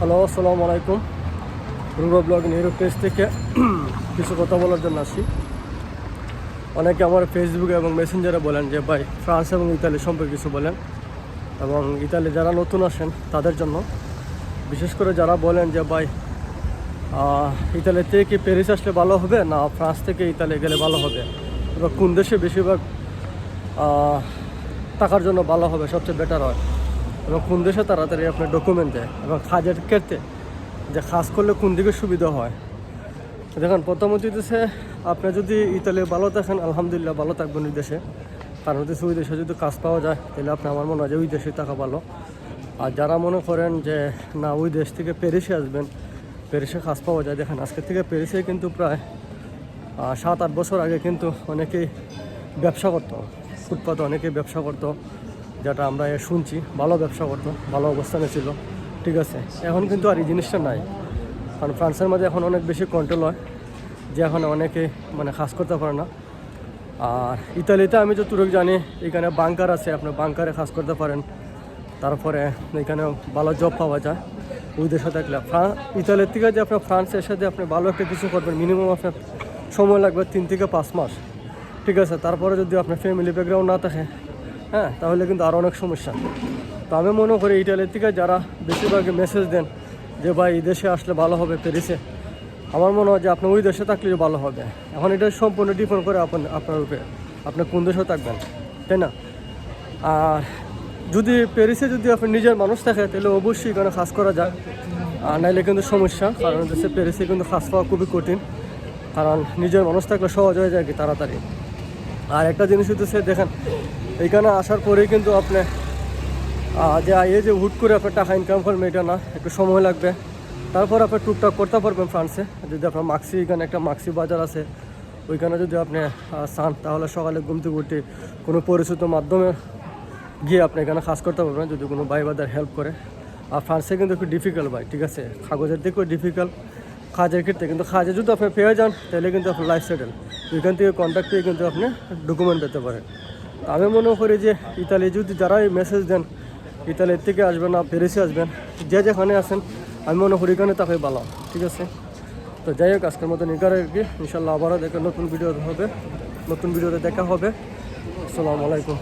Hello, আসসালামু আলাইকুম। Ruba blog Nehru page থেকে কিছু কথা বলার জন্য আসি। অনেকে আমার ফেসবুকে এবং মেসেঞ্জারে বলেন যে, ভাই, ফ্রান্স এবং ইতালি সম্পর্কে কিছু বলেন। এবং ইতালি যারা নতুন আসেন তাদের জন্য, বিশেষ করে যারা বলেন যে, ভাই ইতালি থেকে কি প্যারিস আসলে ভালো হবে না ফ্রান্স থেকে ইতালি গেলে ভালো হবে? এবার কোন দেশে বেশিরভাগ টাকার জন্য ভালো হবে সবচেয়ে বেটার হয়। এবং কোন দেশে তাড়াতাড়ি আপনার ডকুমেন্ট দেয় এবং কাজের ক্ষেত্রে যে কাজ করলে কোন দিকে সুবিধা হয়। দেখেন প্রথমত হইতেছে আপনি যদি ইতালি ভালো থাকেন, আলহামদুলিল্লাহ ভালো থাকবেন ওই দেশে। কারণ হচ্ছে ওই দেশে যদি কাজ পাওয়া যায়, তাহলে আপনি আমার মনে হয় যে ওই দেশে থাকা ভালো। আর যারা মনে করেন যে না, ওই দেশ থেকে প্যারিসে আসবেন প্যারিসে কাজ পাওয়া যায়। দেখেন, আজকে থেকে প্যারিসে কিন্তু প্রায় সাত আট বছর আগে কিন্তু অনেকেই ব্যবসা করতো। ফুটপাতে অনেকেই ব্যবসা করতো। যেটা আমরা শুনছি, ভালো ব্যবসা করতো, ভালো অবস্থানে ছিল, ঠিক আছে? এখন কিন্তু আর এই জিনিসটা নাই। কারণ ফ্রান্সের মধ্যে এখন অনেক বেশি কন্ট্রোল হয়, যে এখন অনেকে মানে কাজ করতে পারে না। আর ইতালিতে আমি যতটুকু জানি, এখানে বাংকার আছে, আপনি বাংকারে কাজ করতে পারেন। তারপরে এখানে ভালো জব পাওয়া যায়। ওই দেশে থাকলে ফ্রান্স ইতালির থেকে যে আপনার ফ্রান্সের সাথে আপনি ভালো একটা কিছু করবেন মিনিমাম আপনার সময় লাগবে তিন থেকে পাঁচ মাস, ঠিক আছে? তারপরে যদি আপনার ফ্যামিলি ব্যাকগ্রাউন্ড না থাকে হ্যাঁ তাহলে কিন্তু আরও অনেক সমস্যা। তো আমি মনে করি ইটালির থেকে যারা বেশিরভাগ মেসেজ দেন যে, ভাই, এই দেশে আসলে ভালো হবে প্যারিসে আমার মনে হয় যে, আপনি ওই দেশে থাকলে ভালো হবে। এখন এটা সম্পূর্ণ ডিপেন্ড করে আপন, আপনার উপরে। আপনি কোন দেশে থাকবেন, তাই না? আর যদি প্যারিসে যদি আপনি নিজের মানুষ থাকে, তাহলে অবশ্যই এখানে কাজ করা যায়। আর নাইলে কিন্তু সমস্যা, কারণ দেশে প্যারিসে কিন্তু কাজ পাওয়া খুবই কঠিন। কারণ নিজের মানুষ থাকলে সহজ হয়ে যায় কি তাড়াতাড়ি। আর একটা জিনিস হচ্ছে দেখেন, এইখানে আসার পরেই কিন্তু আপনি যে, এই যে হুট করে আপনার টাকা ইনকাম করবেন, এটা না, একটু সময় লাগবে। তারপর আপনি টুকটাক করতে পারবেন ফ্রান্সে যদি আপনার মাক্সি এখানে একটা মাক্সি বাজার আছে, ওইখানে যদি আপনি চান, তাহলে সকালে ঘুম থেকে কোনো পরিচিত মাধ্যমে গিয়ে আপনি এখানে কাজ করতে পারবেন, যদি কোনো ভাই বাদার হেল্প করে। আর ফ্রান্সে কিন্তু একটু ডিফিকাল্ট ভাই, ঠিক আছে? কাগজের দিকেও ডিফিকাল্ট কাজের ক্ষেত্রে। কিন্তু কাজে যদি আপনি পেয়ে যান, তাহলে কিন্তু আপনার লাইফ সেটেল এখান থেকে কন্ট্যাক্ট পেয়ে কিন্তু আপনি ডকুমেন্ট পেতে পারেন। আমি মনে করি যে ইতালি যদি যারাই মেসেজ দেন ইতালির থেকে আসবেন না প্যারিসে আসবেন, যে যেখানে আসেন আমি মনে করি এখানে তাকে ভালো, ঠিক আছে? তো যাই হোক, আজকের মতন এগারো আর কি। ইনশাল্লাহ আবারও দেখে, নতুন ভিডিও হবে, নতুন ভিডিওতে দেখা হবে। আসসালামু আলাইকুম।